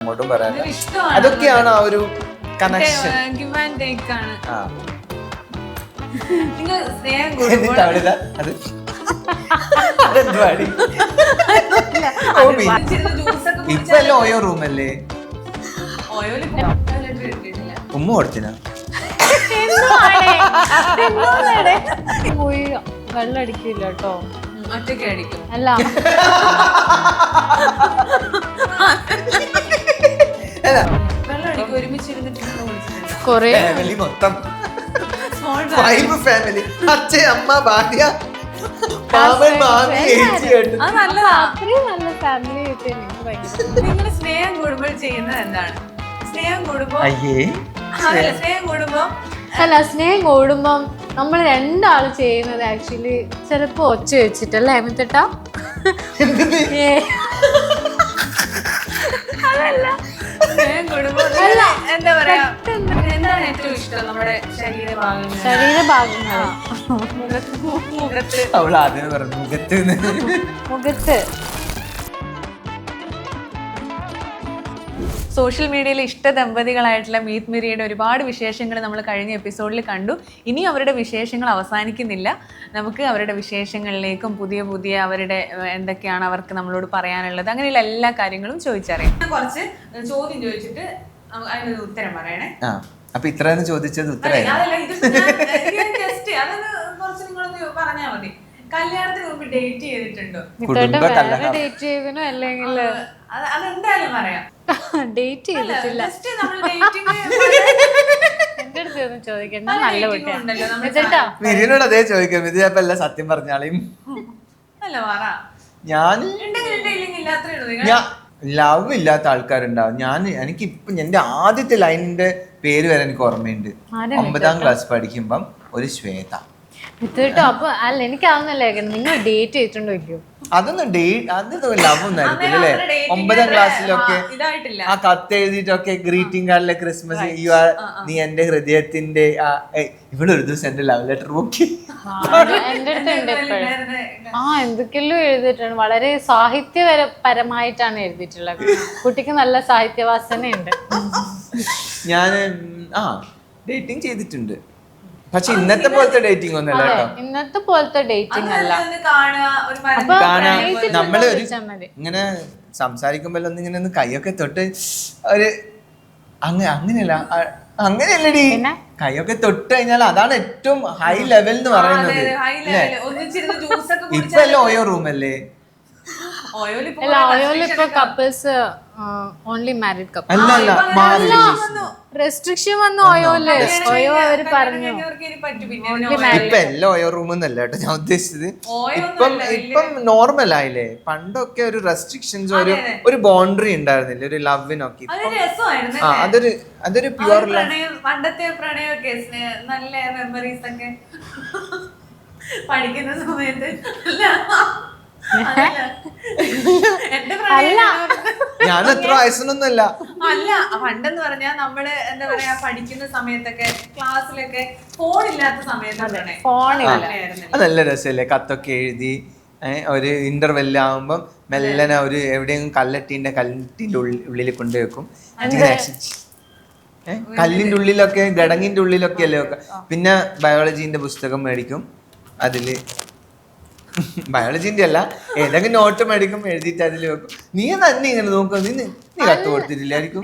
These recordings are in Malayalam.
അങ്ങോട്ടും പറയാം. ഇതൊരു അതൊക്കെയാണ് ആ ഒരു കണക്ഷൻ അത് അതെന്തുവാടി ജ്യൂസ് ഒക്കെ ഇപ്പൊ എല്ലാം ഓയോ റൂമല്ലേ? ഉമ്മ കൊടുത്തിനാ? പോയി വെള്ളം അടിക്കില്ല കേട്ടോ ഒറ്റയ്ക്ക് അടിക്കും. അല്ല. കൊറേ ഫാമിലി മൊത്തം. സ്മോൾ ഫൈവ് ഫാമിലി അച്ഛൻ അമ്മ ഭാര്യ. മാമൻ മാമി ഏച്ചി കേട്ടു അത് നല്ലതാ. അത്രയും നല്ല ഫാമിലി കിട്ടിയ എനിക്ക് ഭയങ്കര നിങ്ങൾ സ്നേഹം കൂടുമ്പോൾ ചെയ്യുന്നത് എന്താണ്? സ്നേഹം അയ്യേ. അതല്ല സ്നേഹം അല്ല സ്നേഹം കൂടുമ്പം നമ്മൾ രണ്ടാൾ ചെയ്യുന്നത് ആക്ച്വലി ചിലപ്പോ ഒച്ച വെച്ചിട്ടല്ലേ അമിത്തട്ട എന്തിന്? എന്താ പറയാ? എന്താണ് ഏറ്റവും ഇഷ്ടം നമ്മുടെ ശരീരഭാഗങ്ങൾ ശരീരഭാഗങ്ങൾ മുഖത്ത് അവൾ ആദ്യം പറഞ്ഞു മുഖത്ത് മുഖത്ത്. സോഷ്യൽ മീഡിയയിലെ ഇഷ്ട ദമ്പതികളായിട്ടുള്ള മീത് മിരിയുടെ ഒരുപാട് വിശേഷങ്ങൾ നമ്മൾ കഴിഞ്ഞ എപ്പിസോഡിൽ കണ്ടു. ഇനി അവരുടെ വിശേഷങ്ങൾ അവസാനിക്കുന്നില്ല. നമുക്ക് അവരുടെ വിശേഷങ്ങളിലേക്കും പുതിയ പുതിയ അവരുടെ എന്തൊക്കെയാണ് അവർക്ക് നമ്മളോട് പറയാനുള്ളത് അങ്ങനെയുള്ള എല്ലാ കാര്യങ്ങളും ചോദിച്ചറിയാം. കുറച്ച് ചോദ്യം ചോദിച്ചിട്ട് അതിനൊരു ഉത്തരം പറയണേ. അപ്പൊ ഇത്രയെന്ന് ചോദിച്ചത് മതി. കല്യാണത്തിന് മുമ്പ് ഡേറ്റ് ചെയ്തിട്ടുണ്ടോ? ഡേറ്റ് ചെയ്തനോ അല്ലെങ്കിൽ അതെന്തായാലും പറയാം. ഡേറ്റ് ചെയ്തിട്ടില്ല. എന്റെ അടുത്ത് ഒന്നും ചോദിക്കണ്ട. നല്ല കുട്ടിയാണ് അതേ ചോദിക്കാം. എല്ലാം സത്യം പറഞ്ഞാളെയും ഞാൻ ലവ് ഇല്ലാത്ത ആൾക്കാരുണ്ടാവും. ഞാൻ എനിക്ക് ഇപ്പൊ എന്റെ ആദ്യത്തെ ലൈനിന്റെ പേര് വരെ എനിക്ക് ഓർമ്മയുണ്ട്. ഒമ്പതാം ക്ലാസ് പഠിക്കുമ്പം ഒരു ശ്വേത. മിത്തോട്ടോ അപ്പൊ അല്ല എനിക്കാവുന്നല്ലേ നിങ്ങൾ ഡേറ്റ് ചെയ്തിട്ടുണ്ടോ ഇല്ലയോ? അതൊന്നും ഡേറ്റ് അതൊന്നും ലവ് ഒന്നും ആയിരിക്കില്ല അല്ലേ? ഒമ്പതാം ക്ലാസ്സിലൊക്കെ ആ, ആ കത്ത് എഴുതിയിട്ടൊക്കെ ഗ്രീറ്റിംഗ് കാർഡിലെ ക്രിസ്മസ് യു ആർ നീ എന്റെ ഹൃദയത്തിന്റെ ഇവിടെ ഒരു ദിവസം എന്റെ ലവ് ലെറ്റർ നോക്കി എന്റെ അടുത്ത് ഉണ്ട് ആ എന്തൊക്കെയല്ലോ എഴുതിയിട്ടുണ്ട്. വളരെ സാഹിത്യപരമായിട്ടാണ് എഴുതിയിട്ടുള്ളത്. കുട്ടിക്ക് നല്ല സാഹിത്യവാസനയുണ്ട്. ഞാൻ ആ ഡേറ്റിംഗ് ചെയ്തിട്ടുണ്ട്. പക്ഷെ ഇന്നത്തെ പോലത്തെ ഡേറ്റിംഗ് ഒന്നല്ല കേട്ടോ. ഇന്നത്തെ പോലത്തെ ഡേറ്റിംഗ് അല്ല. നമ്മൾ ഒരു. ഇങ്ങനെ സംസാരിക്കുമ്പോൾ ഒന്ന് ഇങ്ങനെ ഒന്ന് കൈയൊക്കെ തൊട്ട് ഒരു അങ്ങ അങ്ങനെയല്ല അങ്ങനെയല്ലടി. കൈയൊക്കെ തൊട്ട് കഴിഞ്ഞാൽ അതാണ് ഏറ്റവും ഹൈ ലെവൽ എന്ന് പറയുന്നത്. ഹൈ ലെവൽ ഒന്നിച്ചിരുന്ന് ജ്യൂസ് ഒക്കെ ഇപ്പൊ അല്ലേ ഓയോ റൂം അല്ലേ ഓയോയിൽ അല്ല ഓയോയിൽ ഇപ്പൊ കപ്പിൾസ് ഓൺലി മാരീഡ് കപ്പിൾ അല്ല അല്ല മാറി റെസ്ട്രിക്ഷൻ വന്നു. ഓയോയിൽ ഓയോ അവർ പറഞ്ഞു. ഇപ്പൊ എല്ലാം ഓയോ റൂം എന്നല്ല കേട്ടോ ഞാൻ ഉദ്ദേശിച്ചത്. ഇപ്പം ഇപ്പം നോർമൽ ആയില്ലേ? പണ്ടൊക്കെ ഒരു റെസ്ട്രിക്ഷൻസ് ഒരു ഒരു ബൗണ്ടറി ഉണ്ടായിരുന്നില്ല? ഒരു ലവിനൊക്കെ അതൊരു ആ അതൊരു അതൊരു പ്യുവർ പണ്ടത്തെ പ്രണയമൊക്കെ നല്ല മെമ്മറീസ് ഒക്കെ. പഠിക്കുന്ന സമയത്ത്. അല്ല. പ്രണയം ഞാൻ എത്ര വയസ്സൊന്നുമല്ല അല്ല പണ്ടെന്ന് പറഞ്ഞാൽ നമ്മൾ എന്താ പറയാ പഠിക്കുന്ന സമയത്തൊക്കെ ക്ലാസ്സിലൊക്കെ ഫോൺ ഇല്ലാത്ത സമയത്താണ് അത് നല്ല രസമല്ലേ കത്തൊക്കെ എഴുതി ഒരു ഇന്റർവെല്ല് ആകുമ്പം മെല്ലനെ ഒരു എവിടെയെങ്കിലും കല്ലട്ടീന്റെ കല്ലിന്റെ ഉള്ളിൽ ഉള്ളിൽ കൊണ്ടുവെക്കും. കല്ലിന്റെ ഉള്ളിലൊക്കെ ഗടങ്ങിന്റെ ഉള്ളിലൊക്കെ അല്ലേ പിന്നെ ബയോളജീന്റെ പുസ്തകം മേടിക്കും. അതിൽ ബയോളജീന്റെ അല്ല ഏതെങ്കിലും നോട്ട് മേടിക്കും എഴുതിയിട്ട് അതിൽ വെക്കും. നീ തന്നെ ഇങ്ങനെ നോക്കും? നീ നീ കത്ത് കൊടുത്തിട്ടില്ലായിരിക്കും.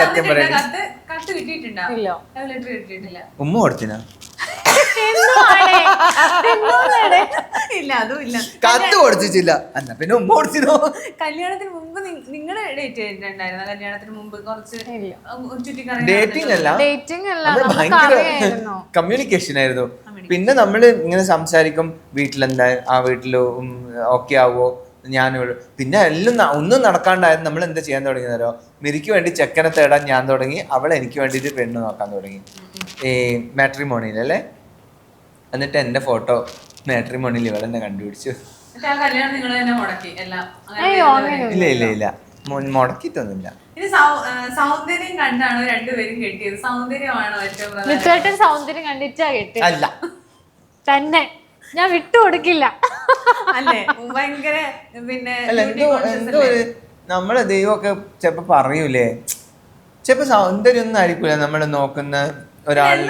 സത്യം പറയുന്നത് ഉമ്മ കൊടുത്തിനാ? കത്ത് കൊടുത്തിട്ടില്ല. എന്നാ പിന്നെ ഉമ്മ കൊടുത്തിനോ? കല്യാണത്തിന് മുമ്പ് നിങ്ങളുടെ ഡേറ്റ് കഴിഞ്ഞിട്ടുണ്ടായിരുന്നു കല്യാണത്തിന് മുമ്പ് കുറച്ച് ഡേറ്റിംഗ് അല്ല. ഡേറ്റിംഗ് അല്ല കമ്മ്യൂണിക്കേഷൻ ആയിരുന്നു. പിന്നെ നമ്മൾ ഇങ്ങനെ സംസാരിക്കും വീട്ടിലെന്താ ആ വീട്ടിൽ ഓക്കെ ആവുമോ ഞാൻ പിന്നെ എല്ലാം ഒന്നും നടക്കാണ്ടായിരുന്നു നമ്മൾ എന്താ ചെയ്യാൻ തുടങ്ങിയതോ മിരിക്ക് വേണ്ടി ചെക്കനെ തേടാൻ ഞാൻ തുടങ്ങി അവൾ എനിക്ക് വേണ്ടിയിട്ട് പെണ്ണ് നോക്കാൻ തുടങ്ങി. ഈ മാട്രിമോണിയിൽ അല്ലേ? എന്നിട്ട് എന്റെ ഫോട്ടോ മാട്രിമോണിയിൽ ഇവൾ എന്നെ കണ്ടുപിടിച്ചു. ഇല്ല ഇല്ല ഇല്ല. മുടക്കിയിട്ടൊന്നുമില്ല. ആ, സൗന്ദര്യം കണ്ടാണ് രണ്ടുപേരും കെട്ടിയത്? സൗന്ദര്യമാണോ ഏറ്റവും സൗന്ദര്യം കണ്ടിട്ടാ കെട്ടിയത്. അല്ല. തന്നെ. ഞാൻ വിട്ടു കൊടുക്കില്ല. അല്ലേ? ഭയങ്കര പിന്നെ നമ്മളെ ദൈവമൊക്കെ ചിലപ്പോ പറയൂലേ? ചിലപ്പോ സൗന്ദര്യം ഒന്നും ആയിരിക്കൂല നമ്മൾ നോക്കുന്ന ഒരാളിൽ.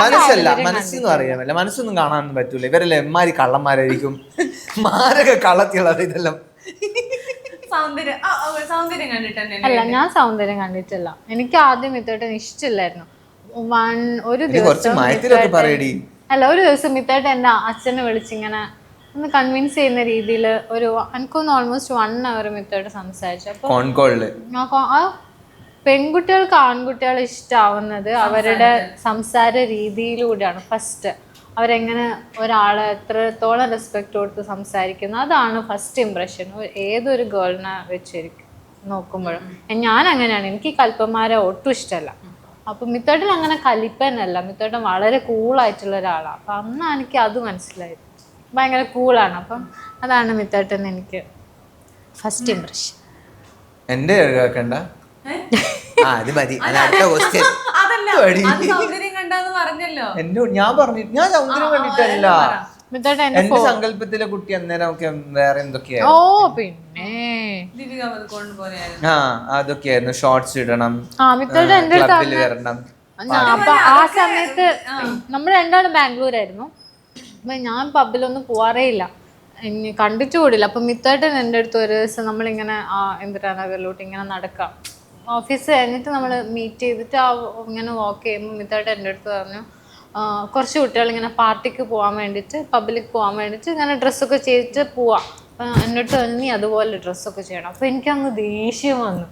മനസ്സല്ല മനസ്സെന്ന് പറയാമല്ല മനസ്സൊന്നും കാണാനൊന്നും പറ്റൂല. ഇവരല്ലേ എമ്മാരി കള്ളന്മാരായിരിക്കും? മാരക കള്ളത്തിയുള്ളത് ഇതെല്ലാം. സൗന്ദര്യം കണ്ടിട്ട് അല്ല ഞാൻ സൗന്ദര്യം കണ്ടിട്ടില്ല. എനിക്ക് ആദ്യം മിത്തോട്ടൻ ഇഷ്ടമില്ലായിരുന്നു. വൺ ഒരു ദിവസം അല്ല ഒരു ദിവസം മിത്തോട്ടൻ എന്റെ അച്ഛനെ വിളിച്ചിങ്ങനെ ഒന്ന് കൺവിൻസ് ചെയ്യുന്ന രീതിയിൽ ഒരു എനിക്കൊന്ന് ഓൾമോസ്റ്റ് വൺ അവർ മിത്തോട്ട് സംസാരിച്ചു. അപ്പോൾ ആ പെൺകുട്ടികൾക്ക് ആൺകുട്ടികൾ ഇഷ്ടാവുന്നത് അവരുടെ സംസാര രീതിയിലൂടെയാണ് ഫസ്റ്റ് അവരെങ്ങനെ ഒരാളെ എത്രത്തോളം റെസ്പെക്ട് കൊടുത്ത് സംസാരിക്കുന്നു അതാണ് ഫസ്റ്റ് ഇമ്പ്രഷൻ ഏതൊരു ഗേളിനെ വെച്ചിരിക്കും നോക്കുമ്പോഴും. ഞാൻ അങ്ങനെയാണ് എനിക്ക് കൽപ്പന്മാരെ ഒട്ടും ഇഷ്ടമല്ല. അപ്പം മിത്തോട്ടൻ അങ്ങനെ കലിപ്പനല്ല. മിത്തോട്ടൻ വളരെ കൂളായിട്ടുള്ള ഒരാളാണ് അപ്പം അന്ന് എനിക്ക് അത് മനസ്സിലായത് ഭയങ്കര കൂളാണ് അപ്പം അതാണ് മിത്തോട്ടൻ എനിക്ക് ഫസ്റ്റ് ഇമ്പ്രഷൻ എന്റെ കേൾക്കണ്ട ആ അത് മതി. അടുത്ത ക്വസ്റ്റ്യൻ പറഞ്ഞല്ലോ. എന്റെ ഞാൻ പറഞ്ഞു ഞാൻ സൗന്ദര്യം കണ്ടിട്ടല്ല എന്റെ സങ്കല്പത്തിലെ കുട്ടി അന്നേരം ഒക്കെ വേറെ എന്തൊക്കെയായിരുന്നു? ഓ പിന്നെ. ആ അതൊക്കെയായിരുന്നു. ഷോർട്സ് ഇടണം. ആ മിത്തോട്ടൻ എന്റെ അടുത്ത് ക്ലബിൽ വരണം. അപ്പൊ ആ സമയത്ത് നമ്മൾ രണ്ടാളും ബാംഗ്ലൂരായിരുന്നു. അപ്പൊ ഞാൻ പബ്ബിലൊന്നും പോവാറേ ഇല്ല. ഇനി കണ്ടിട്ട് കൂടില്ല. അപ്പൊ മിത്തായിട്ട് എന്റെ അടുത്ത് ഒരു ദിവസം നമ്മളിങ്ങനെ ആ എന്തിനാനഗറിലോട്ട് ഇങ്ങനെ നടക്കാം. ഓഫീസ് കഴിഞ്ഞിട്ട് നമ്മൾ മീറ്റ് ചെയ്തിട്ട് ആ ഇങ്ങനെ വാക്ക് ചെയ്യുമ്പോൾ മിതായിട്ട് എന്റെ അടുത്ത് പറഞ്ഞു കുറച്ച് കുട്ടികൾ ഇങ്ങനെ പാർട്ടിക്ക് പോകാൻ വേണ്ടിയിട്ട് പബ്ലിക് പോകാൻ വേണ്ടിയിട്ട് ഇങ്ങനെ ഡ്രസ്സൊക്കെ ചെയ്തിട്ട് പോവാം. അപ്പം എന്റെ അടുത്ത് പറഞ്ഞു നീ അതുപോലെ ഡ്രസ്സൊക്കെ ചെയ്യണം. അപ്പം എനിക്കങ്ങ് ദേഷ്യം വന്നു.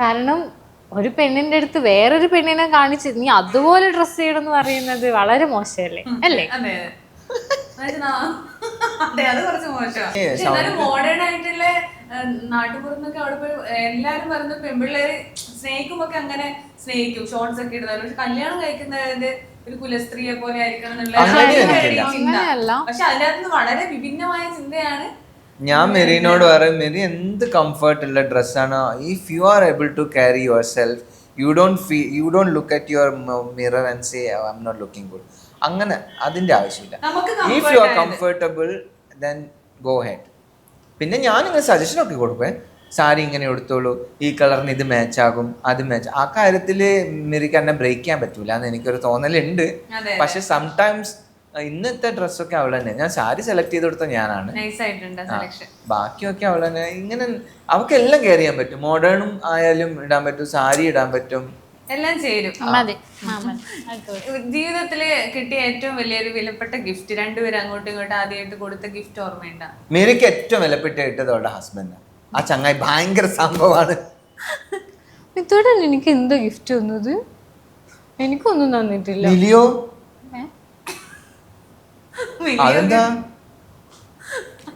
കാരണം ഒരു പെണ്ണിന്റെ അടുത്ത് വേറൊരു പെണ്ണിനെ കാണിച്ച് നീ അതുപോലെ ഡ്രസ്സ് ചെയ്യണം എന്ന് പറയുന്നത് വളരെ മോശമല്ലേ? അല്ലേ? അതെ. അതെ അത് കുറച്ച് മോശമാണ്. മോഡേൺ ആയിട്ടുള്ള നാട്ടുപുറത്തൊക്കെ അവിടെ പോയി എല്ലാരും പറയുന്നത് പെൺപിള്ളേര് സ്നേഹിക്കുമ്പൊക്കെ അങ്ങനെ സ്നേഹിക്കും ഷോർട്സ് ഒക്കെ ഇടുന്നത്. പക്ഷെ കല്യാണം കഴിക്കുന്നത് ഒരു കുലസ്ത്രീയെ പോലെ ആയിരിക്കണം എന്നുള്ള. ചിന്ത പക്ഷെ അതിനകത്ത് വളരെ വിഭിന്നമായ ചിന്തയാണ് ഞാൻ മെറീനോട് പറയും മെറി എന്ത് കംഫർട്ട് ഉള്ള ഡ്രസ്സാണ് if you are able to carry yourself you don't feel you don't look at your mirror and say I'm not looking good അങ്ങനെ അതിന്റെ ആവശ്യമില്ല. നമുക്ക് if you are comfortable then go ahead പിന്നെ ഞാൻ ഇങ്ങനെ സജഷൻ ഒക്കെ കൊടുക്കേ സാരി ഇങ്ങനെ എടുത്തോളൂ ഈ കളറിന് ഇത് മാച്ച് ആകും അത് മാച്ച് ആ കാര്യത്തിൽ മിറിക്ക് എന്നെ ബ്രേക്ക് ചെയ്യാൻ പറ്റൂല എന്ന് എനിക്കൊരു തോന്നലുണ്ട്. പക്ഷെ സംടൈംസ് ഇന്നത്തെ ഡ്രസ്സൊക്കെ അവൾ തന്നെ. ഞാൻ സാരി സെലക്ട് ചെയ്ത് കൊടുത്ത ഞാനാണ്. ബാക്കിയൊക്കെ അവൾ തന്നെ. ഇങ്ങനെ അവക്കെല്ലാം കെയർ ചെയ്യാൻ പറ്റും. മോഡേണും ആയാലും ഇടാൻ പറ്റും സാരി ഇടാൻ പറ്റും. എല്ലാം ചേരും. മതി. ജീവിതത്തിൽ കിട്ടിയ ഏറ്റവും വലിയൊരു വിലപ്പെട്ട ഗിഫ്റ്റ് രണ്ടുപേരും അങ്ങോട്ടും ഇങ്ങോട്ടും ആദ്യമായിട്ട് കൊടുത്ത ഗിഫ്റ്റ് ഓർമ്മയുണ്ട? മേരിക്ക് ഏറ്റവും വിലപ്പെട്ട ഇട്ടത് അവളുടെ ഹസ്ബൻഡ് ആ ചങ്ങായി ഭയങ്കര സംഭവമാണ്. മിത്തോട്ടൻ എനിക്ക് എന്തോ ഗിഫ്റ്റ് തന്നത്? എനിക്കൊന്നും തന്നിട്ടില്ല. ലിലിയോ ഏ? അതെന്താ?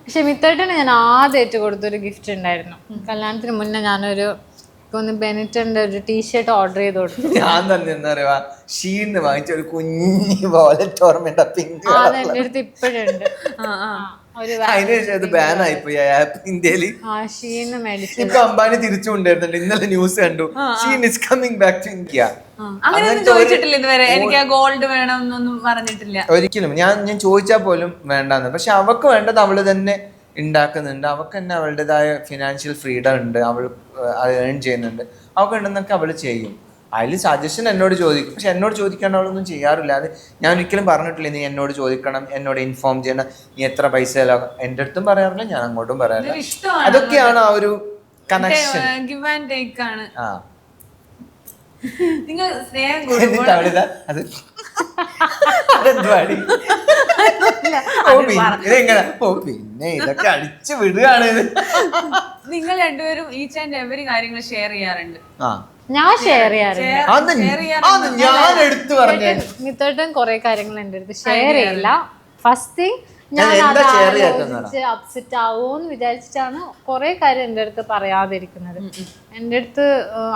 പക്ഷെ മിത്തോട്ടന് ഞാൻ ആദ്യമായിട്ട് കൊടുത്തൊരു ഗിഫ്റ്റ് ഉണ്ടായിരുന്നു. കല്യാണത്തിന് മുന്നേ ഞാനൊരു ഒന്ന് ബെനിറ്റന്റെ ഒരു ടീഷർട്ട് ഓർഡർ ചെയ്ത് കൊടുത്തു. ഞാൻ തന്നെ എന്താ പറയാ ഷീന്ന് വാങ്ങിച്ച ഒരു കുഞ്ഞി വോലറ്റ് ഓർമ്മയുണ്ട് പിങ്ക് അത് എന്റെ അടുത്ത് ഇപ്പോഴുണ്ട് ആ ആ. ഒരു അതിനുശേഷം അത് ബാൻ ആയിപ്പോയി ആ ആപ്പ് ഇന്ത്യയിൽ. ആ ഷീന്ന് മേടിച്ചു. ഇപ്പൊ അംബാനി തിരിച്ചു കൊണ്ടുവരുന്നുണ്ട് ഇന്നലെ ന്യൂസ് കണ്ടു. Sheen is coming back to India അങ്ങനെയൊന്നും ചോദിച്ചിട്ടില്ല ഇതുവരെ. എനിക്ക് ആ ഗോൾഡ് വേണം എന്നൊന്നും പറഞ്ഞിട്ടില്ല. ഒരിക്കലും. ഞാൻ ഞാൻ ചോദിച്ചാൽ പോലും വേണ്ടെന്ന്. പക്ഷെ അവക്ക് വേണ്ടത് അവൾ തന്നെ ഉണ്ടാക്കുന്നുണ്ട്. അവൾക്ക് തന്നെ അവളുടേതായ ഫിനാൻഷ്യൽ ഫ്രീഡം ഉണ്ട്. അവൾ അത് ഏൺ ചെയ്യുന്നുണ്ട്. അവൾക്ക് ഉണ്ടെന്നൊക്കെ അവൾ ചെയ്യും. അതിൽ സജഷൻ എന്നോട് ചോദിക്കും. പക്ഷെ എന്നോട് ചോദിക്കാണ്ട് അവളൊന്നും ചെയ്യാറില്ല. അത് ഞാൻ ഒരിക്കലും പറഞ്ഞിട്ടില്ല നീ എന്നോട് ചോദിക്കണം എന്നോട് ഇൻഫോം ചെയ്യണം. നീ എത്ര പൈസ എന്റെ അടുത്തും പറയാറില്ല ഞാൻ അങ്ങോട്ടും പറയാറില്ല. അതൊക്കെയാണ് ആ ഒരു കണക്ഷൻ ഗിവ് ആൻഡ് ടേക്ക് ആണ്. ആ. നിങ്ങൾ സ്നേഹം കൂടുമ്പോൾ അത് അതെന്തുവാടി? ഓ പിന്നെ ഇതൊക്കെ അടിച്ചു വിടുകയാണ് ഇത്. നിങ്ങൾ രണ്ടുപേരും ഈച്ച് ആൻഡ് എവറി കാര്യങ്ങൾ ഷെയർ ചെയ്യാറുണ്ട്. ആ. ഞാൻ ഷെയർ ചെയ്യാറുണ്ട്. ഞാൻ എടുത്തു പറഞ്ഞു. മിത്തോട്ടൻ കുറെ കാര്യങ്ങൾ എന്റെ അടുത്ത് ഷെയർ ചെയ്യില്ല. ഫസ്റ്റ് തിങ് ഞാൻ അത് ആലോചിച്ച് അപ്സെറ്റ് ആവുമോന്ന് വിചാരിച്ചിട്ടാണ് കുറെ കാര്യം എന്റെ അടുത്ത് പറയാതിരിക്കുന്നത്. എന്റെ അടുത്ത്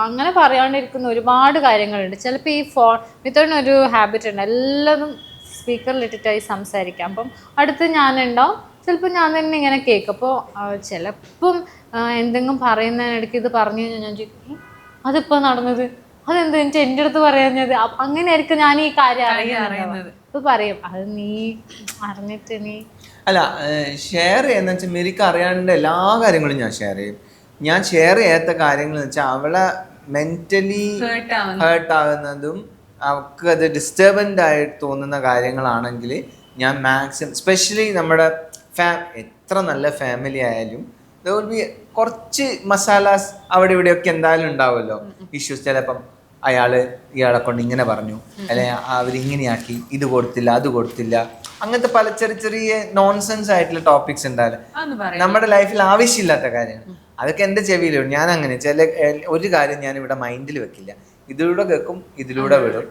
അങ്ങനെ പറയാണ്ടിരിക്കുന്ന ഒരുപാട് കാര്യങ്ങളുണ്ട്. ചിലപ്പോൾ ഈ ഫോൺ മിത്തോട്ടിന് ഒരു ഹാബിറ്റ് ഉണ്ട്. എല്ലാതും സ്പീക്കറിലിട്ടിട്ടായി സംസാരിക്കാം. അപ്പം അടുത്ത് ഞാനുണ്ടാവും. ചിലപ്പോൾ ഞാൻ തന്നെ ഇങ്ങനെ കേൾക്കും അപ്പോൾ ചിലപ്പം എന്തെങ്കിലും പറയുന്നതിനിടയ്ക്ക് ഇത് പറഞ്ഞു കഴിഞ്ഞാൽ ഞാൻ ചോദിക്കും അതിപ്പോൾ അതിപ്പോ നടന്നത്? അതെന്ത്? എന്റെ അടുത്ത് പറയാഞ്ഞത്? അങ്ങനെയായിരിക്കും ഞാൻ ഈ കാര്യം അറിയുന്നത്. ഇപ്പൊ പറയും അത് നീ അറിഞ്ഞിട്ട് നീ അല്ല ഷെയർ ചെയ്യുന്ന വെച്ചാൽ മെരിക്ക് അറിയാണ്ട് എല്ലാ കാര്യങ്ങളും ഞാൻ ഷെയർ ചെയ്യും ഞാൻ ഷെയർ ചെയ്യാത്ത കാര്യങ്ങൾ എന്ന് വെച്ചാൽ അവളെ മെന്റലി. ഹേർട്ട് ആകുന്നതും അവക്ക് അത് ഡിസ്റ്റർബന്റ് ആയിട്ട് തോന്നുന്ന കാര്യങ്ങളാണെങ്കിൽ ഞാൻ മാക്സിമം സ്പെഷ്യലി നമ്മുടെ ഫാ എത്ര നല്ല ഫാമിലി ആയാലും there will be കുറച്ച് മസാലാസ് അവിടെ ഇവിടെയൊക്കെ എന്തായാലും ഉണ്ടാവുമല്ലോ ഇഷ്യൂസ് ചിലപ്പം അയാൾ ഇയാളെ കൊണ്ട് ഇങ്ങനെ പറഞ്ഞു. അല്ലെ അവരിങ്ങനെയാക്കി ഇത് കൊടുത്തില്ല അത് കൊടുത്തില്ല. അങ്ങനത്തെ പല ചെറിയ ചെറിയ നോൺസെൻസ് ആയിട്ടുള്ള ടോപ്പിക്സ് ഉണ്ടാവില്ല നമ്മുടെ ലൈഫിൽ ആവശ്യമില്ലാത്ത കാര്യങ്ങൾ. അതൊക്കെ എന്റെ ചെവിയിലും. ഞാൻ അങ്ങനെ ചില ഒരു കാര്യം ഞാൻ ഇവിടെ മൈൻഡിൽ വെക്കില്ല. ഇതിലൂടെ കേൾക്കും ഇതിലൂടെ വിടും.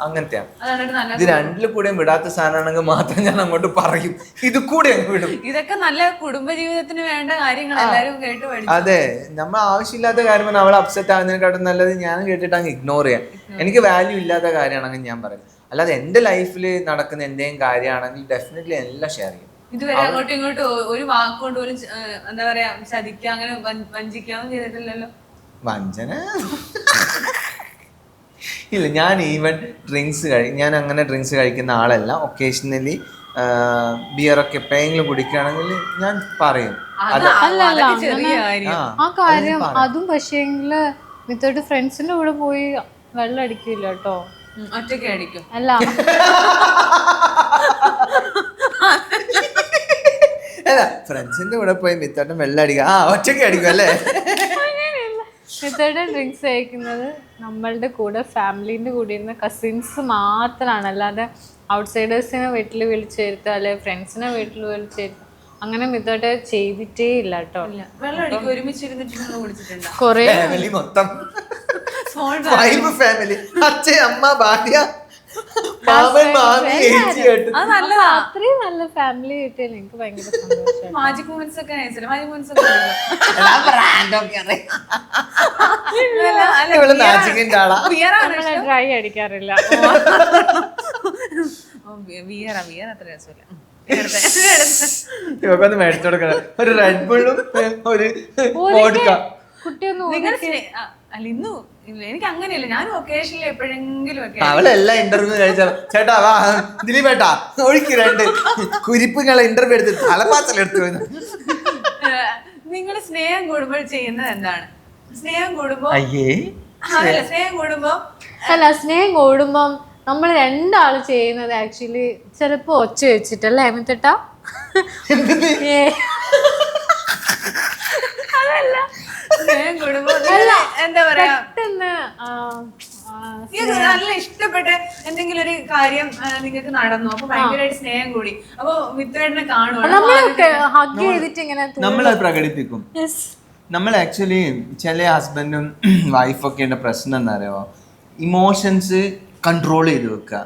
അങ്ങനത്തെയാണ്. ഇത് രണ്ടിൽ കൂടെയും വിടാത്ത സാധനമാണെങ്കിൽ മാത്രം ഞാൻ അങ്ങോട്ട് പറയും. ഇത് കൂടെ അങ്ങ് വിടും. ഇതൊക്കെ നല്ല കുടുംബജീവിതത്തിന് വേണ്ട കാര്യങ്ങൾ എല്ലാവരും കേട്ട് അതെ. നമ്മൾ ആവശ്യമില്ലാത്ത കാര്യം അവൾ അപ്സെറ്റ് ആകുന്നതിനെക്കാട്ടും നല്ലത് ഞാൻ കേട്ടിട്ട് അങ്ങ് ഇഗ്നോർ ചെയ്യാം. എനിക്ക് വാല്യൂ ഇല്ലാത്ത കാര്യമാണെങ്കിൽ ഞാൻ പറയും. അല്ലാതെ എന്റെ ലൈഫിൽ നടക്കുന്ന എന്തെങ്കിലും കാര്യമാണെങ്കിൽ ഡെഫിനറ്റ്ലി എല്ലാം ഷെയർ ചെയ്യും. ഇതുവരെ അങ്ങോട്ടും ഇങ്ങോട്ടും ഒരു വാക്കുകൊണ്ട് ഒരു എന്താ പറയാ ചതിക്കുക അങ്ങനെ വഞ്ച- ചെയ്തിട്ടില്ലല്ലോ. വഞ്ചന? ഇല്ല ഞാൻ ഈവൻ ഡ്രിങ്ക്സ് കഴി ഞാൻ അങ്ങനെ ഡ്രിങ്ക്സ് കഴിക്കുന്ന ആളല്ല. ഒക്കേഷണലി ബിയറൊക്കെ എപ്പോഴെങ്കിലും കുടിക്കുകയാണെങ്കിൽ ഞാൻ പറയും. അത് അല്ല, അല്ല, അതൊക്കെ ചെറിയ കാര്യം. ആ ആ കാര്യം അതും പക്ഷേങ്കിൽ മിത്തോട്ട് ഫ്രണ്ട്സിന്റെ കൂടെ പോയി വെള്ളം അടിക്കില്ല കേട്ടോ ഉം, ഒറ്റയ്ക്ക് അടിക്കും. അല്ല. അല്ല ഫ്രണ്ട്സിന്റെ കൂടെ പോയി മിത്തോട്ടം വെള്ളം അടിക്കുക. ആ ഒറ്റയ്ക്ക് അടിക്കും അല്ലേ? മിത്തോട്ട് ഡ്രിങ്ക്സ് കഴിക്കുന്നത് നമ്മളുടെ കൂടെ ഫാമിലീന്റെ കൂടെ ഇരുന്ന കസിൻസ് മാത്രമാണ് അല്ലാതെ ഔട്ട്സൈഡേഴ്സിനെ വീട്ടിൽ വിളിച്ചു വരുത്തുക അല്ലെ ഫ്രണ്ട്സിനെ വീട്ടിൽ വിളിച്ചു വരുത്തുക അങ്ങനെ മിത്തോട്ട് ചെയ്തിട്ടേ ഇല്ല കേട്ടോ. കൊറേ ഫാമിലി മൊത്തം. ഫാമിലി അച്ഛൻ അമ്മ ഭാര്യ. മാമൻ മാമി ഏച്ചി കേട്ടു. അത് നല്ലതാ. അത്രയും നല്ല ഫാമിലി കിട്ടിയാൽ എനിക്ക് ഭയങ്കര സന്തോഷം മാജിക് മൂമെന്റ്സ് ഒക്കെ മാജിക് മൂമെന്റ്സ് ഒക്കെ ഇവൾ മാജിക്കിന്റെ ആളാ ബിയറാണ് നമ്മൾ ഡ്രൈ അടിക്കാറില്ല. ബിയറാ ബിയർ അത്ര രസമില്ല. ഇവക്കൊന്ന് മേടിച്ചു കൊടുക്കണം. ഒരു റെഡ് ബുള്ളും ഒരു വോഡ്ക കുട്ടിയൊന്നും നിങ്ങൾ സ്നേ- ആ, അല്ല ഇന്നു എനിക്ക് അങ്ങനെയല്ല. ഞാൻ ഒക്കേഷനിൽ എപ്പോഴെങ്കിലും ഒക്കെ അവളെല്ലാം ഇന്റർവ്യൂ കഴിച്ചാൽ ചേട്ടാ വാ ദിലീപേട്ടാ ഒഴുക്കി രണ്ട്. കുരിപ്പുകളെ ഇന്റർവ്യൂ എടുത്ത് തലപ്പാത്തല എടുത്തു നിങ്ങൾ സ്നേഹം കൂടുമ്പോൾ ചെയ്യുന്നത് എന്താണ്? സ്നേഹം കൂടുമ്പോ അയ്യേ. സ്നേഹം കൂടുമ്പോ അല്ല സ്നേഹം കൂടുമ്പം നമ്മൾ രണ്ടാൾ ചെയ്യുന്നത് ആക്ച്വലി ചിലപ്പോ ഒച്ച വെച്ചിട്ടല്ലേ എന്നിട്ടാ അതല്ല. എന്താ പറയാ? നല്ല ഇഷ്ടപ്പെട്ട എന്തെങ്കിലും ഒരു കാര്യം നിങ്ങൾക്ക് നടന്നു. അപ്പൊ ഭയങ്കരമായിട്ട് സ്നേഹം കൂടി. അപ്പൊ മിത്രേട്ടനെ കാണുവാണ്. നമ്മളത് പ്രകടിപ്പിക്കും. Yes. നമ്മൾ ആക്ച്വലി ചില ഹസ്ബൻഡും വൈഫൊക്കെ ഉണ്ട്. പ്രശ്നം എന്താ അറിയോ? ഇമോഷൻസ് കൺട്രോൾ ചെയ്ത് വെക്കുക.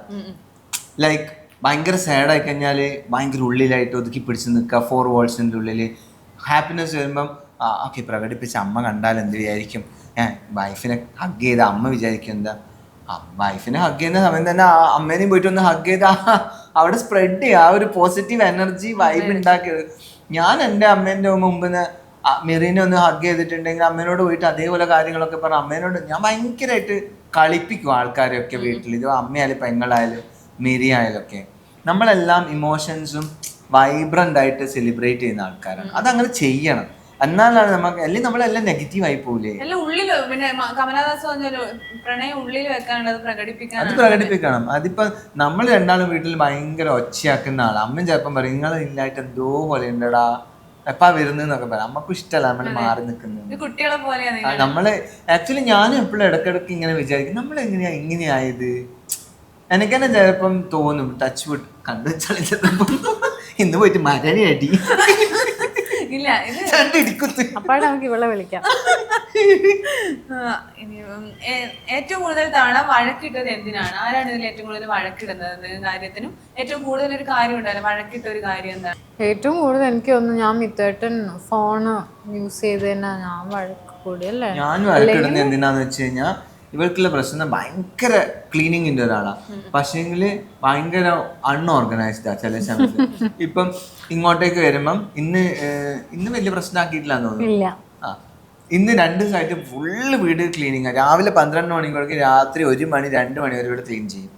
ലൈക്ക് ഭയങ്കര സാഡ് ആയി കഴിഞ്ഞാൽ ഭയങ്കര ഉള്ളിലായിട്ട് ഒതുക്കി പിടിച്ച് നിൽക്കുക. ഫോർ വോൾസിന്റെ ഉള്ളിൽ ഹാപ്പിനെസ് വരുമ്പം ഓക്കെ പ്രകടിപ്പിച്ച അമ്മ കണ്ടാൽ എന്ത് വിചാരിക്കും? ഏഹ് വൈഫിനെ ഹഗ് ചെയ്ത അമ്മ വിചാരിക്കും എന്താ? വൈഫിനെ ഹഗ് ചെയ്യുന്ന സമയം തന്നെ ആ അമ്മേനെയും പോയിട്ട് ഒന്ന് ഹഗ് ചെയ്ത്. അവിടെ സ്പ്രെഡ് ചെയ്യുക ആ ഒരു പോസിറ്റീവ് എനർജി വൈബ് ഉണ്ടാക്കിയത്. ഞാൻ എന്റെ അമ്മേന്റെ മുമ്പിന്ന് മെറീനെ ഒന്ന് ഹഗ് ചെയ്തിട്ടുണ്ടെങ്കിൽ അമ്മേനോട് പോയിട്ട് അതേപോലെ കാര്യങ്ങളൊക്കെ പറഞ്ഞു അമ്മേനോട് ഞാൻ ഭയങ്കരമായിട്ട് കളിപ്പിക്കും ആൾക്കാരെയൊക്കെ വീട്ടിൽ. ഇത് അമ്മയായാലും പെങ്ങളായാലും മെരി ആയാലും ഒക്കെ. നമ്മളെല്ലാം ഇമോഷൻസും വൈബ്രന്റ് ആയിട്ട് സെലിബ്രേറ്റ് ചെയ്യുന്ന ആൾക്കാരാണ്. അതങ്ങനെ ചെയ്യണം. എന്നാലാണ് നമുക്ക് അല്ലെങ്കിൽ നമ്മളെല്ലാം നെഗറ്റീവ് ആയി പോകില്ലേ എല്ലാം പിന്നെ മ- കമലഹാസൻ പറഞ്ഞൊരു പ്രണയം ഉള്ളിൽ വെക്കാനുള്ളത് അത് പ്രകടിപ്പിക്കണം. അതിപ്പോ നമ്മൾ രണ്ടാളും വീട്ടിൽ ഭയങ്കര ഒച്ചയാക്കുന്ന ആളാ. അമ്മ ചിലപ്പം പറയും നിങ്ങൾ ഇല്ലായിട്ട് എന്തോ പോലെ ഉണ്ടടാ. എപ്പാ എന്നൊക്കെ പറയാം. അമ്മക്കും ഇഷ്ടമല്ല നമ്മൾ മാറി നിൽക്കുന്നത്. ഇത് കുട്ടികളെ പോലെയാണ് ആ, നമ്മൾ ആക്ച്വലി ഞാനും എപ്പോഴും ഇടക്കിടക്ക് ഇങ്ങനെ വിചാരിക്കും നമ്മൾ എങ്ങനെയാ ഇങ്ങനെയായത്? എനിക്ക് തന്നെ ചിലപ്പം തോന്നും ടച്ച് വിട്ട് കണ്ടു ചളിച്ചപ്പം ഇന്ന് പോയിട്ട് മരണി അടി. ഇല്ല അപ്പാടെ നമുക്ക് ഇവളെ വിളിക്കാം. ഏറ്റവും കൂടുതൽ തവണ വഴക്കിട്ടത് എന്തിനാണ്? ആരാണ് ഇതിൽ ഏറ്റവും കൂടുതൽ വഴക്കിടുന്നത് കാര്യത്തിനും? ഏറ്റവും കൂടുതൽ ഒരു കാര്യം ഉണ്ടല്ലോ വഴക്കിട്ട ഒരു കാര്യം എന്താണ് ഏറ്റവും കൂടുതൽ എനിക്ക് ഒന്ന് ഞാൻ മിത്തേട്ടൻ ഫോണ് യൂസ് ചെയ്ത് തന്നെ ഞാൻ വഴക്ക് കൂടി അല്ലേ? ഞാൻ വഴക്കിടുന്നത് എന്തിനാന്ന് വെച്ച് കഴിഞ്ഞാൽ ഇവർക്കുള്ള പ്രശ്നം ഭയങ്കര ക്ലീനിങ്ങിന്റെ ഒരാളാണ് പക്ഷേ ഭയങ്കര അൺഓർഗനൈസ്ഡാ ചില സമയത്ത്. ഇപ്പം ഇങ്ങോട്ടേക്ക് വരുമ്പം ഇന്ന് ഇന്ന് വലിയ പ്രശ്നമാക്കിയിട്ടില്ല തോന്നുന്നു. ഇല്ല. ആ. ഇന്ന് രണ്ട് സൈഡ് ഫുള്ള് വീട് ക്ലീനിങ് രാവിലെ പന്ത്രണ്ട് മണിക്കൂർക്ക് രാത്രി ഒരു മണി രണ്ട് മണി വരെ ഇവിടെ ക്ലീൻ ചെയ്യും.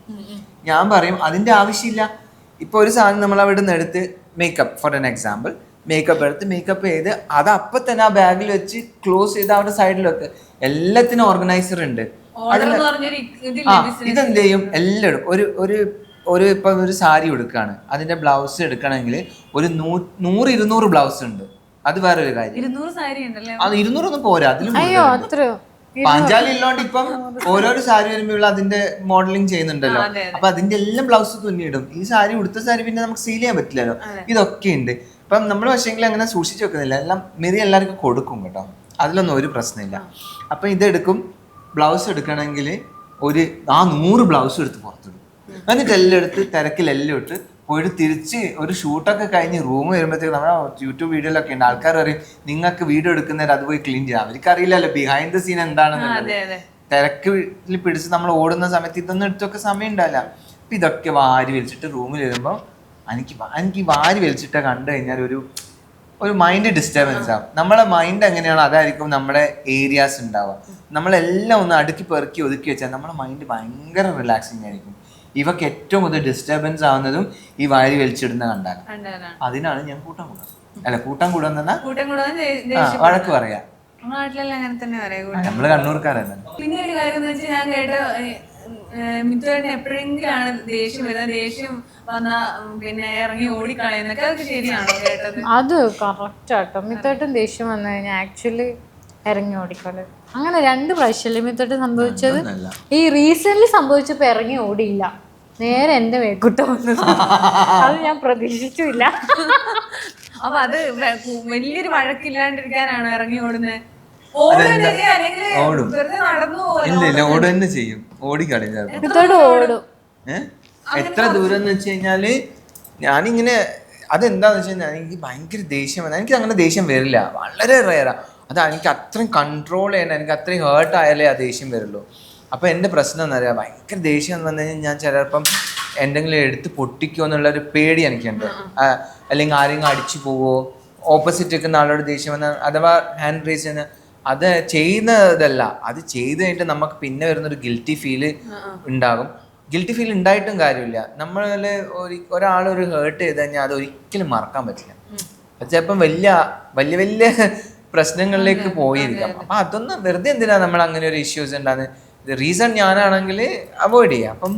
ഞാൻ പറയും അതിന്റെ ആവശ്യമില്ല. ഇപ്പൊ ഒരു സാധനം നമ്മൾ അവിടെ നിന്ന് എടുത്ത് makeup for an example makeup എടുത്ത് മേക്കപ്പ് ചെയ്ത് അത് അപ്പൊ തന്നെ ആ ബാഗിൽ വെച്ച് ക്ലോസ് ചെയ്ത് അവിടെ സൈഡിൽ വെക്ക്. എല്ലാത്തിനും ഓർഗനൈസർ ഉണ്ട്. ആ ഇതെന്ത് ചെയ്യും എല്ലാം എടുക്കും ഒരു ഒരു ഒരു ഇപ്പം ഒരു സാരി എടുക്കുകയാണ് അതിന്റെ ബ്ലൗസ് എടുക്കണമെങ്കിൽ ഒരു നൂ- നൂറ് ഇരുന്നൂറ് ബ്ലൗസ് ഉണ്ട്. അത് വേറെ ഒരു കാര്യം. ഇരുന്നൂറ് സാരി ഉണ്ടല്ലേ? അത് ഇരുന്നൂറൊന്നും പോരാ. അതിലും. പാഞ്ചാലി ഇല്ലാണ്ട് ഇപ്പം ഓരോരോ സാരി വരുമ്പോൾ അതിന്റെ മോഡലിംഗ് ചെയ്യുന്നുണ്ടല്ലോ. അപ്പൊ അതിന്റെ എല്ലാം ബ്ലൗസ് തുന്നിയിടും. ഈ സാരി ഉടുത്ത സാരി പിന്നെ നമുക്ക് സീൽ ചെയ്യാൻ പറ്റില്ലല്ലോ. ഇതൊക്കെ ഉണ്ട്. ഇപ്പം നമ്മൾ പക്ഷേങ്കിൽ അങ്ങനെ സൂക്ഷിച്ചു വെക്കുന്നില്ല. എല്ലാം മെറി എല്ലാവർക്കും കൊടുക്കും കേട്ടോ. അതിലൊന്നും ഒരു പ്രശ്നമില്ല. അപ്പൊ ഇതെടുക്കും. ബ്ലൗസ് എടുക്കണമെങ്കിൽ ഒരു ആ നൂറ് ബ്ലൗസ് എടുത്ത് പുറത്തിടും. എന്നിട്ട് എല്ലാം എടുത്ത് തിരക്കിലെല്ലാം ഇട്ട് പോയിട്ട് തിരിച്ച് ഒരു ഷൂട്ടൊക്കെ കഴിഞ്ഞ് റൂം വരുമ്പോഴത്തേക്ക് നമ്മുടെ യൂട്യൂബ് വീഡിയോയിലൊക്കെ ഉണ്ട്. ആൾക്കാർ പറയും നിങ്ങൾക്ക് വീഡിയോ എടുക്കുന്നവർ അത് പോയി ക്ലീൻ ചെയ്യാം. അവർക്ക് അറിയില്ലല്ലോ ബിഹൈൻഡ് ദ സീൻ എന്താണെന്നുള്ളത് തിരക്കിൽ പിടിച്ച് നമ്മൾ ഓടുന്ന സമയത്ത് ഇതൊന്നും എടുത്തൊക്കെ സമയം ഉണ്ടാവില്ല. അപ്പൊ ഇതൊക്കെ വാരി വലിച്ചിട്ട് റൂമിൽ വരുമ്പോൾ എനിക്ക് എനിക്ക് വാരി വലിച്ചിട്ട് കണ്ടു കഴിഞ്ഞാൽ ഒരു ഒരു മൈൻഡ് ഡിസ്റ്റർബൻസ് ആവും നമ്മളെ മൈൻഡ് എങ്ങനെയാണോ അതായിരിക്കും നമ്മുടെ ഏരിയാസ് ഉണ്ടാവുക. നമ്മളെല്ലാം ഒന്ന് അടുക്കി പെറുക്കി ഒതുക്കി വെച്ചാൽ നമ്മുടെ മൈൻഡ് ഭയങ്കര റിലാക്സിങ് ആയിരിക്കും. ഇവക്ക് ഏറ്റവും കൂടുതൽ ഡിസ്റ്റർബൻസ് ആവുന്നതും ഈ വാരി വലിച്ചിടുന്ന കണ്ടാണ്. അതിനാണ് ഞാൻ കൂട്ടം കൂടാം. അല്ല കൂട്ടം കൂടാൻ തന്നെ വഴക്ക് പറയാ. അങ്ങനെ നമ്മൾ കണ്ണൂർക്കാരല്ലേ പിന്നെ ഒരു കാര്യം എന്ന് വെച്ചാൽ ഞാൻ കേട്ട മിത്തുവേട്ടൻ എപ്പോഴെങ്കിലാണ് ദേഷ്യം വരുന്നത്? ദേഷ്യം വന്ന പിന്നെ ഇറങ്ങി ഓടിക്കളയുന്നൊക്കെ അതൊക്കെ ശരിയാണോ കേട്ടത് അത് കറക്റ്റ് ആട്ടോ. മിത്തോട്ടും ദേഷ്യം വന്നു കഴിഞ്ഞാൽ ആക്ച്വലി ഇറങ്ങി ഓടിക്കളെ അങ്ങനെ രണ്ട് പ്രാവശ്യമല്ലേ മിത്തോട്ട് സംഭവിച്ചത്? ഈ റീസെന്റ് സംഭവിച്ചപ്പോ ഇറങ്ങി ഓടിയില്ല. നേരെ എന്റെ വേക്കുട്ട വന്നത് അത് ഞാൻ പ്രതീക്ഷിച്ചില്ല. അപ്പൊ അത് വലിയൊരു വഴക്കില്ലാണ്ടിരിക്കാനാണോ ഇറങ്ങി ഓടുന്നത് ഓടും. ഇല്ല ഇല്ല ഓടുക തന്നെ ചെയ്യും. ഓടിക്കളയും ഓടും? എത്ര ദൂരം എന്ന് വെച്ച് കഴിഞ്ഞാൽ ഞാനിങ്ങനെ അതെന്താന്ന് വെച്ച് കഴിഞ്ഞാൽ എനിക്ക് ഭയങ്കര ദേഷ്യം വന്നാൽ എനിക്ക് അങ്ങനെ ദേഷ്യം വരില്ല. വളരെ റയറാ അത് എനിക്ക് അത്രയും കൺട്രോൾ ചെയ്യണം. എനിക്ക് അത്രയും ഹേർട്ട് ആയാലേ ആ ദേഷ്യം വരുള്ളൂ. അപ്പൊ എന്റെ പ്രശ്നം എന്ന് പറയുക ഭയങ്കര ദേഷ്യം എന്ന് പറഞ്ഞു കഴിഞ്ഞാൽ ഞാൻ ചിലപ്പം എന്തെങ്കിലും എടുത്ത് പൊട്ടിക്കോ എന്നുള്ള ഒരു പേടി എനിക്കുണ്ട്. അല്ലെങ്കിൽ ആരെങ്കിലും അടിച്ചു പോവോ? ഓപ്പോസിറ്റ് ഒക്കെ ആളോട് ദേഷ്യം വന്നാൽ അഥവാ ഹാൻഡ് റേസ് ചെയ്യുന്ന അത് ചെയ്യുന്നതല്ല. അത് ചെയ്ത് കഴിഞ്ഞിട്ട് നമുക്ക് പിന്നെ വരുന്നൊരു ഗിൽറ്റി ഫീൽ ഉണ്ടാകും. ഗിൽറ്റി ഫീൽ ഉണ്ടായിട്ടും കാര്യമില്ല. നമ്മൾ ഒരു ഒരാൾ ഒരു ഹേർട്ട് ചെയ്ത് കഴിഞ്ഞാൽ അത് ഒരിക്കലും മറക്കാൻ പറ്റില്ല. ചിലപ്പം വലിയ വലിയ വലിയ പ്രശ്നങ്ങളിലേക്ക് പോയിരിക്കാം. അപ്പൊ അതൊന്നും വെറുതെ എന്തിനാ നമ്മൾ അങ്ങനെ ഒരു ഇഷ്യൂസ് ഉണ്ടാകുന്നത് റീസൺ ഞാനാണെങ്കിൽ അവോയ്ഡ് ചെയ്യാം. അപ്പം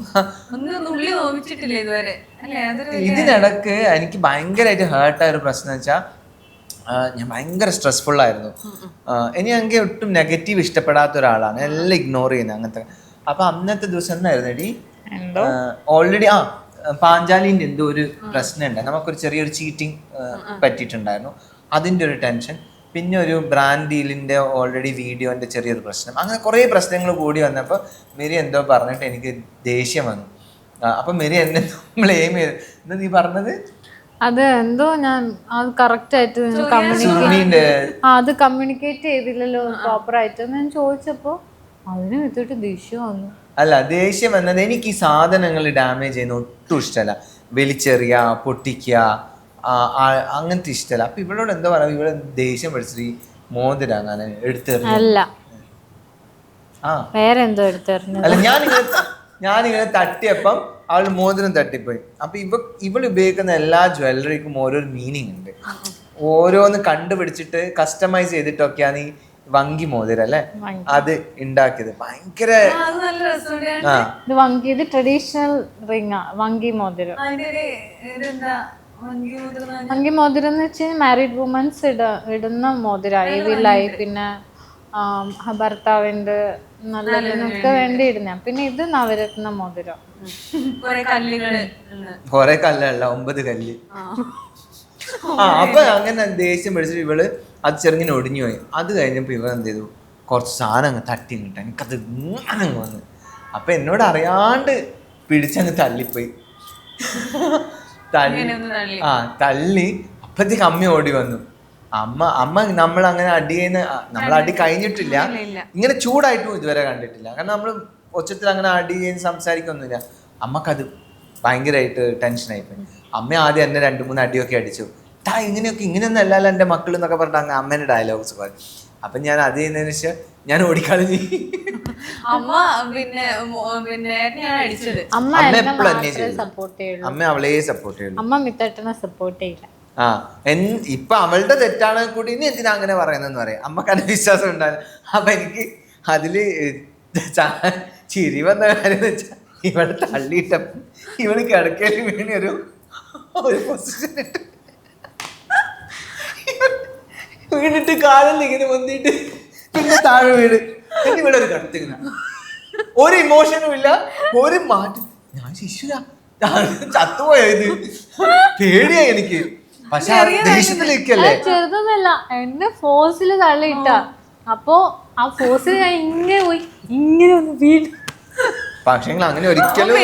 ഇതിനിടക്ക് എനിക്ക് ഭയങ്കരമായിട്ട് ഹേർട്ടായ ഒരു പ്രശ്നം വെച്ചാൽ ഞാൻ ഭയങ്കര സ്ട്രെസ്ഫുൾ ആയിരുന്നു. ആ, ഇനി എനിക്ക് ഒട്ടും നെഗറ്റീവ് ഇഷ്ടപ്പെടാത്ത ഒരാളാണ്. എല്ലാം ഇഗ്നോർ ചെയ്യുന്നത് അങ്ങനത്തെ. അപ്പൊ അന്നത്തെ ദിവസം എന്നായിരുന്നു എടി? ഓൾറെഡി ആ പാഞ്ചാലിന്റെ എന്തോ ഒരു പ്രശ്നമുണ്ട്. നമുക്കൊരു ചെറിയൊരു ചീറ്റിംഗ് പറ്റിയിട്ടുണ്ടായിരുന്നു. അതിന്റെ ഒരു ടെൻഷൻ പിന്നെ ഒരു ബ്രാൻഡ് ഡീലിന്റെ ഓൾറെഡി വീഡിയോന്റെ ചെറിയൊരു പ്രശ്നം. അങ്ങനെ കുറേ പ്രശ്നങ്ങൾ കൂടി വന്നപ്പോൾ മെരി എന്തോ പറഞ്ഞിട്ട് എനിക്ക് ദേഷ്യം വന്നു. അപ്പൊ മെരി എന്നെ ബ്ലെയിം ചെയ്തു എന്താ നീ പറഞ്ഞത്? അത് എന്തോ ഞാൻ അത് കറക്റ്റ് ആയിട്ട് കമ്മ്യൂണിക്കേറ്റ് ആ അത് കമ്മ്യൂണിക്കേറ്റ് ചെയ്തില്ലല്ലോ പ്രോപ്പർ ആയിട്ട്. ഞാൻ ചോദിച്ചപ്പോ അതിന് വിത്തിട്ട് ദേഷ്യം വന്നു. അല്ല ദേഷ്യം വന്നത് എനിക്ക് ഈ സാധനങ്ങൾ ഡാമേജ് ചെയ്യുന്ന ഒട്ടും ഇഷ്ടമല്ല. വലിച്ചെറിയ പൊട്ടിക്കുക അങ്ങനത്തെ ഇഷ്ടമല്ല. അപ്പൊ ഇവളോട് എന്താ പറയാ? ഇവിടെ ദേഷ്യം പഠിച്ചിട്ട് ഈ മോതിര അങ്ങനെ എടുത്തെറിഞ്ഞു അല്ല. ആ. വേറെ എന്തോ എടുത്തെറിഞ്ഞത്. അല്ല ഞാനിങ്ങനെ ഞാനിങ്ങനെ തട്ടിയപ്പം അവൾ മോതിരം തട്ടിപ്പോയി. അപ്പൊ ഇവ ഇവൾ ഉപയോഗിക്കുന്ന എല്ലാ ജ്വല്ലറിക്കും ഓരോ മീനിങ് ഉണ്ട്. ഓരോന്ന് കണ്ടുപിടിച്ചിട്ട് കസ്റ്റമൈസ് ചെയ്തിട്ടൊക്കെയാണ് ഈ വങ്കി മോതിരം അല്ലെ? അത് ഉണ്ടാക്കിയത് ഭയങ്കര ആ, അത് നല്ല രസമുണ്ട്. ഇത് വങ്കി ഇത് ട്രഡീഷണൽ റിംഗ് വങ്കി മോതിരം. വങ്കി മോതിരം എന്ന് വെച്ചാൽ മാരീഡ് വുമൻസ് ഇട ഇടുന്ന മോതിര വില്ലായി പിന്നെ ആം, നല്ല നല്ലതിനൊക്കെ വേണ്ടി ഇടുന്ന പിന്നെ ഇത് നവരത്ന മോതിരം. കുറെ കല്ലല്ല ഒമ്പത് കല്ല്. ആ. അപ്പൊ അങ്ങനെ ദേഷ്യം പിടിച്ചിട്ട് ഇവൾ അത് ചെറുങ്ങനെ ഒടിഞ്ഞു പോയി അത് കഴിഞ്ഞപ്പോ ഇവ എന്ത് ചെയ്തു? കുറച്ച് സാധനം അങ്ങ് തട്ടി കിട്ടാൻ എനിക്കത് ഇങ്ങനെ അങ്ങ് വന്ന്. അപ്പൊ എന്നോട് അറിയാണ്ട് പിടിച്ചങ്ങ് തള്ളിപ്പോയി. തള്ളി? ആ തള്ളി. അപ്പത്തേക്ക് അമ്മ ഓടി വന്നു. അമ്മ അമ്മ നമ്മൾ അങ്ങനെ അടി ചെയ്യുന്ന നമ്മൾ അടി കഴിഞ്ഞിട്ടില്ല. ഇങ്ങനെ ചൂടായിട്ടും ഇതുവരെ കണ്ടിട്ടില്ല. കാരണം നമ്മൾ ഒച്ചത്തിൽ അങ്ങനെ അടി ചെയ്യുന്ന സംസാരിക്കൊന്നുമില്ല. അമ്മക്കത് ഭയങ്കരമായിട്ട് ടെൻഷനായി പോയി. അമ്മ ആദ്യം എന്നെ രണ്ട് മൂന്ന് അടിയൊക്കെ അടിച്ചു. ടാ ഇങ്ങനെയൊക്കെ ഇങ്ങനെയൊന്നും അല്ലല്ലോ എന്റെ മക്കൾ എന്നൊക്കെ പറഞ്ഞിട്ട് അങ്ങ് അമ്മേന്റെ ഡയലോഗ്സ് പറഞ്ഞു അപ്പൊ ഞാൻ അത് ചെയ്യുന്നതിന് ശേഷം ഞാൻ ഓടിക്കളഞ്ഞു. അമ്മ പിന്നെ പിന്നെ അടിച്ചത്. അമ്മ അമ്മ എപ്പോഴും അമ്മ അവളെ സപ്പോർട്ട് ചെയ്യുള്ളൂ. അമ്മ മിത്തേട്ടനെ സപ്പോർട്ട് ചെയ്യില്ല. ആ എൻ ഇപ്പൊ അവളുടെ തെറ്റാണ് കൂടി ഇനി എന്തിനാ അങ്ങനെ പറയുന്നതെന്ന് പറയാം. അമ്മയ്ക്ക് അതിന് വിശ്വാസം ഉണ്ടായിരുന്നു അപ്പൊ എനിക്ക് അതിൽ ചിരി വന്ന കാര്യം വെച്ചാൽ ഇവളെ തള്ളിയിട്ടപ്പോ ഇവൾ കിടക്കയിൽ വീണി ഒരു ഒരു പൊസിഷൻ ഇട്ട് വീണിട്ട് കാലിൽ ഇങ്ങനെ വന്നിട്ട് പിന്നെ താഴെ വീട് പിന്നെ ഇവിടെ ഒരു കടത്തിങ്ങനെ ഒരു ഇമോഷനും ഇല്ല. ഒരു മാറ്റം. ഞാൻ ശിശുരാ. ചത്തുപോയത് പേടിയായി എനിക്ക്. പക്ഷെ ദേഷ്യത്തിലിരിക്കല്ലേ ചെറുതൊന്നല്ല എന്നെ ഫോഴ്സിൽ തള്ളിയിട്ട. അപ്പോ ആ ഫോഴ്സിൽ ഞാൻ ഇങ്ങനെ പോയി ഇങ്ങനെ ഒന്ന് വീണ്. പക്ഷെ അങ്ങനെ ഒരിക്കലും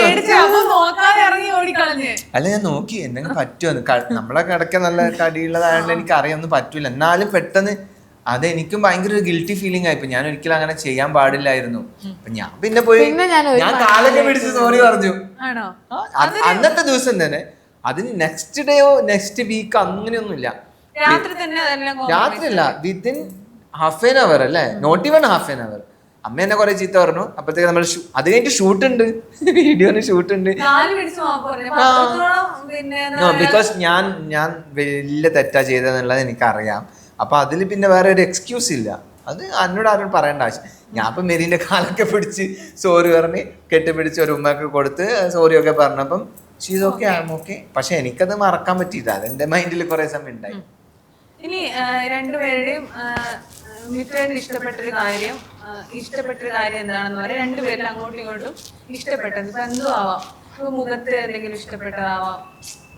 അല്ല ഞാൻ നോക്കി എന്തെങ്കിലും പറ്റുമെന്ന് ക- നമ്മളെ കിടക്ക നല്ല തടിയുള്ളതായതുകൊണ്ട് എനിക്ക് അറിയാമെന്ന് പറ്റൂല. എന്നാലും പെട്ടെന്ന് അത് എനിക്കും ഭയങ്കര ഒരു ഗിൽറ്റി ഫീലിംഗ് ആയിപ്പോ ഞാൻ ഒരിക്കലും അങ്ങനെ ചെയ്യാൻ പാടില്ലായിരുന്നു. അപ്പൊ ഞാൻ പിന്നെ പോയി ഞാൻ കാലൊക്കെ പിടിച്ച് സോറി പറഞ്ഞു. അന്നത്തെ ദിവസം തന്നെ അതിന് നെക്സ്റ്റ് ഡേയോ നെക്സ്റ്റ് വീക്ക് അങ്ങനെയൊന്നുമില്ല. രാത്രി തന്നെ അതെല്ലാം രാത്രിയല്ല വിത്തിൻ ഹാഫ് ആൻ അവർ അല്ലേ? Not even half an hour അമ്മ എന്നെ കുറെ ചീത്ത പറഞ്ഞു. അപ്പഴത്തേക്ക് നമ്മൾ അത് കഴിഞ്ഞിട്ട് ഷൂട്ട് ഉണ്ട്. വീഡിയോന് ഷൂട്ട് ഉണ്ട്. ബിക്കോസ് ഞാൻ ഞാൻ വലിയ തെറ്റാ ചെയ്തതെന്നുള്ളത് എനിക്കറിയാം. അപ്പൊ അതിൽ പിന്നെ വേറെ ഒരു എക്സ്ക്യൂസ് ഇല്ല. അത് എന്നോട് ആരോട് പറയേണ്ട ആവശ്യം. ഞാൻ ഇപ്പൊ മെരീന്റെ കാലൊക്കെ പിടിച്ച് സോറി പറഞ്ഞ് കെട്ടിപ്പിടിച്ച് ഒരു ഉമ്മയൊക്കെ കൊടുത്ത് സോറി ഒക്കെ പറഞ്ഞപ്പം ഷീസ് ഓക്കെ ഓക്കെ പക്ഷെ എനിക്കത് മറക്കാൻ പറ്റിയില്ല. അതെന്റെ മൈൻഡിൽ കുറെ സമയം ഉണ്ടായി. ഇനി രണ്ടുപേരുടെയും മിത്രയുടെ ഇഷ്ടപ്പെട്ടൊരു കാര്യം ഇഷ്ടപ്പെട്ടൊരു കാര്യം എന്താണെന്ന് പറയാം. രണ്ടുപേരും അങ്ങോട്ടും ഇങ്ങോട്ടും ഇഷ്ടപ്പെട്ടത്. ഇപ്പൊ എന്തോ ആവാം. ഇപ്പൊ മുഖത്ത് എന്തെങ്കിലും ഇഷ്ടപ്പെട്ടതാവാം.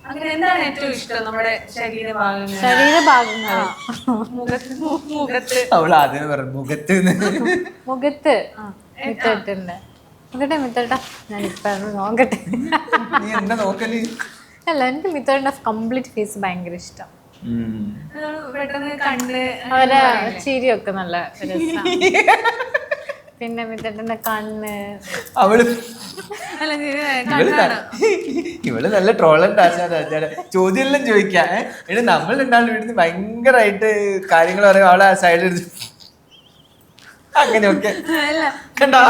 അങ്ങനെ എന്താണ് ഏറ്റവും ഇഷ്ടം നമ്മുടെ ശരീരഭാഗങ്ങൾ ശരീരഭാഗങ്ങൾ മുഖത്ത് മുഖത്ത്. അവൾ ആദ്യം പറഞ്ഞു മുഖത്ത് മുഖത്ത് മിത്തേട്ടുണ്ട് നോക്കട്ടെ മിത്തേട്ടാ. ഞാൻ ഇപ്പൊ ഒന്ന് നോക്കട്ടെ. നീ എന്താ നോക്കൽ? അല്ല എനിക്ക് മിത്തേട്ടന്റെ കംപ്ലീറ്റ് ഫേസ് ഭയങ്കര ഇഷ്ടം. അവരെ ചിരിയൊക്കെ നല്ല പിന്നെ മിത്തേട്ടന്റെ കണ്ണ്. അവൾ ഇവൾ കണ്ണാണ് ന- ഇവൾ നല്ല ട്രോളന്റ് ആശാന ചോദ്യം എല്ലാം ചോദിക്കാ എടി നമ്മൾ രണ്ടാളും ഇവിടുന്ന് ഭയങ്കരമായിട്ട് കാര്യങ്ങൾ പറയും അവളെ സൈഡിൽ അങ്ങനെയൊക്കെ. കണ്ടോ?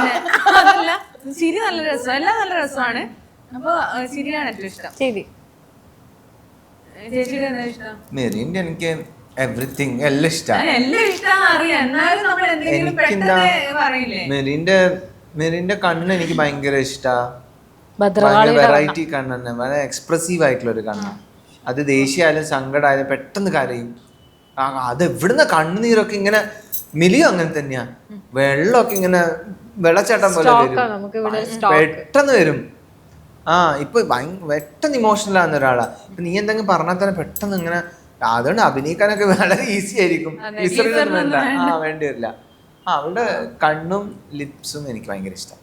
അതല്ല. ചിരി നല്ല രസം എല്ലാം നല്ല രസമാണ്. അപ്പൊ ചിരിയാണ് ഏറ്റവും ഇഷ്ടം. ശരി ചേച്ചിയുടെ എന്താ ഇഷ്ടം? മെരീന്റെ എനിക്ക് എവറിത്തിങ് എല്ലാം ഇഷ്ടമാണ് എല്ലാം ഇഷ്ടമാണ് അറിയാം. എന്നാലും നമ്മൾ എന്തെങ്കിലും എനിക്കെന്താ പെട്ടെന്ന് പറയില്ലേ? മെരീന്റെ മെരീന്റെ കണ്ണ് എനിക്ക് ഭയങ്കര ഇഷ്ടാ. ഭദ്രകാളി വെറൈറ്റി കണ്ണ് തന്നെ വളരെ എക്സ്പ്രസീവ് ആയിട്ടുള്ള ഒരു കണ്ണ്. അത് ദേഷ്യമായാലും സങ്കടമായാലും പെട്ടെന്ന് കരയും. ആ, അത് എവിടുന്ന കണ്ണുനീരൊക്കെ ഇങ്ങനെ മിലിയും അങ്ങനെ തന്നെയാ. വെള്ളമൊക്കെ ഇങ്ങനെ വെള്ളച്ചാട്ടം പോലെ വരും. പെട്ടെന്ന് വരും. ആ ഇപ്പൊ പെട്ടെന്ന് ഇമോഷണൽ ആവുന്ന ഒരാളാ. ഇപ്പൊ നീ എന്തെങ്കിലും പറഞ്ഞാൽ തന്നെ പെട്ടെന്ന് ഇങ്ങനെ അതുകൊണ്ട് അഭിനയിക്കാനൊക്കെ വളരെ ഈസി ആയിരിക്കും. വേണ്ട. ആ വേണ്ടി. വരില്ല ആ അവളുടെ കണ്ണും ലിപ്സും എനിക്ക് ഭയങ്കര ഇഷ്ടം.